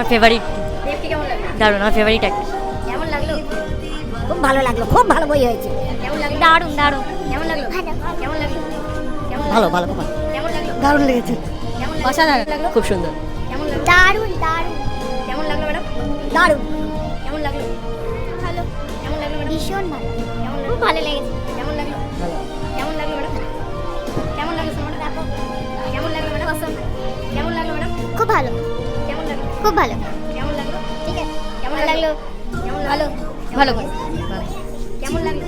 আমার ফেভারিট কেমন দারুণ আমার ফেভারিট একটা কেমন লাগল খুব ভালো লাগল খুব ভালো বই হয়েছে কেমন লাগল দারুণ দারুণ কেমন লাগল কেমন লাগল কেমন ভালো ভালো ভালো কেমন লাগল দারুণ লেগেছে কেমন অসাধারণ লাগল খুব সুন্দর কেমন লাগল দারুণ দারুণ কেমন লাগল ম্যাডাম দারুণ কেমন লাগল ভালো কেমন লাগল ভীষণ ভালো কেমন খুব ভালো লেগেছে খুব ভালো। কেমন লাগল? ঠিক আছে। কেমন লাগল? কেমন ভালো। ভালো। কেমন লাগল?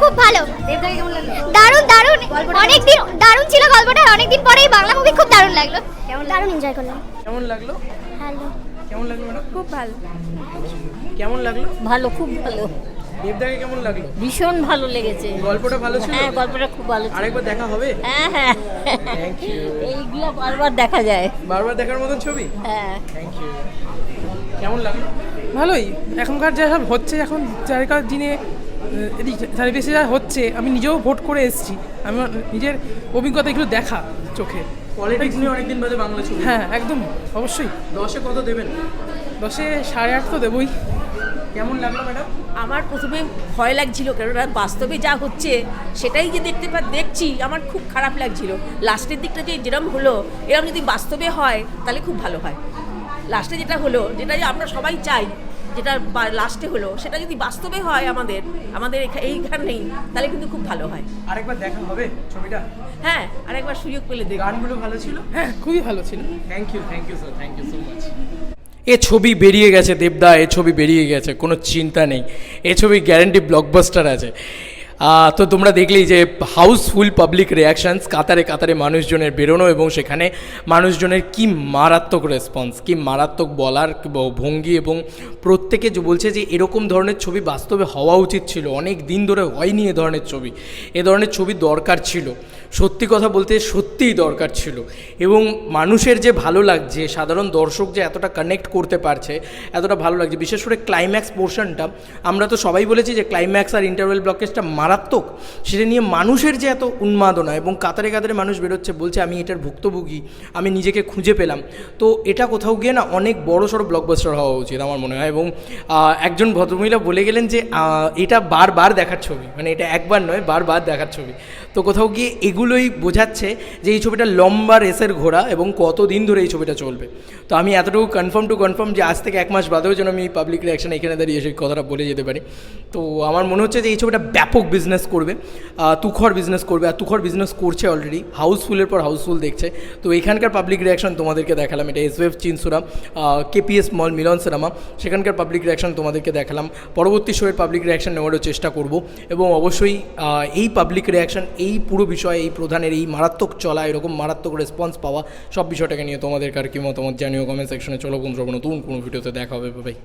খুব ভালো। দেবদাকে কেমন লাগল? দারুণ দারুণ। অনেক দিন দারুণ ছিল গল্পটা। অনেক দিন পরে এই বাংলা মুভি খুব দারুণ লাগল। কেমন দারুণ এনজয় করলাম। কেমন লাগল? ভালো। কেমন লাগল খুব ভালো। কেমন লাগল? ভালো খুব ভালো। দেবদাকে কেমন লাগল? ভীষণ ভালো লেগেছে। গল্পটা ভালো ছিল? হ্যাঁ গল্পটা খুব ভালো ছিল। আরেকবার দেখা হবে? হ্যাঁ হ্যাঁ। থ্যাংক ইউ এইগুলো বারবার দেখা যায়। বারবার দেখার মতন ছবি? হ্যাঁ। থ্যাংক ইউ কেমন লাগল? ভালোই। এখনকার যা সব হচ্ছে এখন চারিকার দিনে চারিপাশে যা হচ্ছে আমি নিজেও ভোট করে এসেছি। আমি আমার নিজের অভিজ্ঞতা এগুলো দেখা চোখে। পলিটিক্স নিয়ে অনেকদিন বাদে বাংলা ছবি হ্যাঁ একদম অবশ্যই। দশে কত দেবেন? দশে সাড়ে আট তো দেবই। কেমন লাগল ম্যাডাম? আমার প্রথমে ভয় লাগছিল কেননা বাস্তবে যা হচ্ছে সেটাই যে দেখতে পা দেখছি আমার খুব খারাপ লাগছিল। লাস্টের দিকটা যে যেরকম হলো এরকম যদি বাস্তবে হয় তাহলে খুব ভালো হয়। লাস্টে যেটা হলো যেটা যে আমরা সবাই চাই যেটা লাস্টে হলো সেটা যদি বাস্তবে হয় আমাদের আমাদের এইখানেই তাহলে কিন্তু খুব ভালো হয়। আরেকবার দেখা হবে ছবিটা? হ্যাঁ আরেকবার সুযোগ পেলে দেখ। গানগুলো ভালো ছিল? হ্যাঁ খুবই ভালো ছিল। Thank you thank you sir thank you so much এ ছবি বেরিয়ে গেছে দেবদা এ ছবি বেরিয়ে গেছে কোনো চিন্তা নেই। এ ছবি গ্যারেন্টি ব্লকবাস্টার আছে। তো তোমরা দেখলেই যে হাউসফুল পাবলিক রিয়াকশানস কাতারে কাতারে মানুষজনের বেরোনো এবং সেখানে মানুষজনের কি মারাত্মক রেসপন্স কি মারাত্মক বলার ভঙ্গি এবং প্রত্যেকে যে বলছে যে এরকম ধরনের ছবি বাস্তবে হওয়া উচিত ছিল, অনেক দিন ধরে হয়নি এ ধরনের ছবি। এ ধরনের ছবি দরকার ছিল। সত্যি কথা বলতে সত্যিই দরকার ছিল। এবং মানুষের যে ভালো লাগছে, সাধারণ দর্শক যে এতটা কানেক্ট করতে পারছে, এতটা ভালো লাগছে, বিশেষ করে ক্লাইম্যাক্স পোর্শনটা আমরা তো সবাই বলেছি যে ক্লাইম্যাক্স আর ইন্টারভেল ব্লকেজটা মারাত্মক। সেটা নিয়ে মানুষের যে এত উন্মাদনা এবং কাতারে কাতারে মানুষ বেরোচ্ছে, বলছে, আমি এটার ভুক্তভোগী, আমি নিজেকে খুঁজে পেলাম। তো এটা কোথাও গিয়ে না অনেক বড় সড়ো ব্লকবাস্টার হওয়া উচিত আমার মনে হয় এবং একজন ভদ্রমহিলা বলে গেলেন যে এটা বারবার দেখার ছবি। মানে এটা একবার নয়, বারবার দেখার ছবি। তো কোথাও গিয়ে এগুলোই বোঝাচ্ছে যে, এই ছবিটা লম্বা রেসের ঘোড়া এবং কতদিন ধরে এই ছবিটা চলবে। তো আমি এতটুকু কনফার্ম টু কনফার্ম যে, আজ থেকে এক মাস বাদেও যেন আমি পাবলিক রিয়াকশন এখানে দাঁড়িয়ে সেই কথাটা বলে যেতে পারি। তো আমার মনে হচ্ছে যে, এই ছবিটা ব্যাপক বিজনেস করবে তুখর বিজনেস করবে, আর তুখর বিজনেস করছে অলরেডি হাউসফুলের পর হাউসফুল দেখছে। তো এখানকার পাবলিক রিয়াকশন তোমাদেরকে দেখালাম, এটা এসওয়েফ Chinsurah KPS mall Milan cinema সেখানকার পাবলিক রিয়াকশন তোমাদেরকে দেখালাম। পরবর্তী শোয়ের পাবলিক রিয়াকশন নেওয়ারও চেষ্টা করব, এবং অবশ্যই এই পাবলিক রিয়াকশন এই পুরো বিষয়ে, এই প্রধানের এই মারাত্মক চলা, এরকম মারাত্মক রেসপন্স পাওয়া, সব বিষয়টাকে নিয়ে তোমাদের কার কি মতামত জানিও কমেন্ট সেকশনে চলো বন্ধুরা নতুন কোনো ভিডিওতে দেখা হবে ভাই